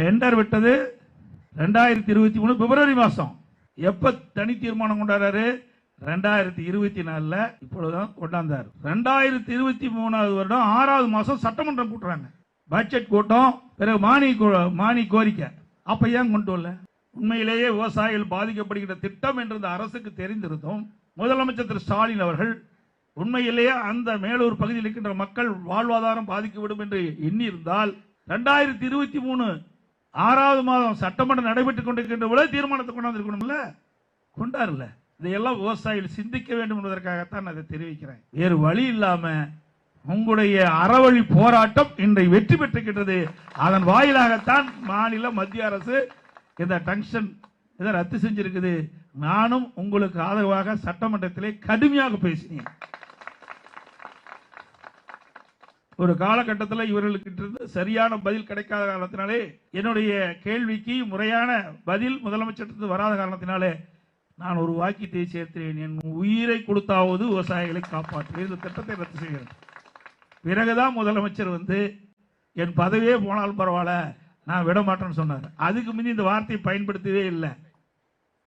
Tender விட்டது ரெண்டாயிரத்தி இருபத்தி மூணு பிப்ரவரி மாசம். எப்ப தனி தீர்மானம் கொண்டாடுறாரு? ரெண்டாயிரத்தி இருபத்தி நாலுல இப்பொழுதுதான் கொண்டாந்தார். ரெண்டாயிரத்தி இருபத்தி மூணாவது வருடம் ஆறாவது மாசம் சட்டமன்றம் கூட்டுறாங்க. பட்ஜெட் கூட்டம் பிறகு மானிய கோ- மானி கோரிக்கை. அப்ப ஏன் கொண்டு வரல? உண்மையிலேயே விவசாயிகள் பாதிக்கப்படுகிற திட்டம் என்று இந்த அரசுக்கு தெரிந்திருந்தும் முதலமைச்சர் திரு ஸ்டாலின் அவர்கள் உண்மையிலேயே அந்த மேலூர் பகுதியில் இருக்கின்ற மக்கள் வாழ்வாதாரம் பாதிக்கப்படும் என்று எண்ணியிருந்தால் ரெண்டாயிரத்தி இருபத்தி மூணு ஆறாவது மாதம் சட்டமன்றம் நடைபெற்றுக் கொண்டிருக்கின்ற பொழுது தீர்மானத்தை கொண்டாந்துருக்கணும்ல? கொண்டாருல. இதையெல்லாம் விவசாயிகள் சிந்திக்க வேண்டும் என்பதற்காகத்தான் நான் தெரிவிக்கிறேன். வேறு வழி இல்லாம உங்களுடைய அறவழி போராட்டம் இன்றை வெற்றி பெற்றுக்கின்றது அதன் வாயிலாகத்தான் மாநில மத்திய அரசு இந்த டங்ஷன் இதை ரத்து செஞ்சிருக்குது. நானும் உங்களுக்கு ஆதரவாக சட்டமன்றத்திலே கடுமையாக பேசினேன். ஒரு காலகட்டத்தில் இவர்களுக்கு சரியான பதில் கிடைக்காத காரணத்தினாலே என்னுடைய கேள்விக்கு முறையான பதில் முதலமைச்சர் வராத காரணத்தினாலே நான் ஒரு வாக்கியத்தை சேர்த்தேன். என் உயிரை கொடுத்தாவது விவசாயிகளை காப்பாற்றுவேன். இந்த திட்டத்தை ரத்து செய்கிறேன். பிறகுதான் முதலமைச்சர் வந்து என் பதவியே போனாலும் பரவாயில்ல நான் விட மாட்டேன்னு சொன்னார். அதுக்கு முந்தி இந்த வார்த்தையை பயன்படுத்தவே இல்லை.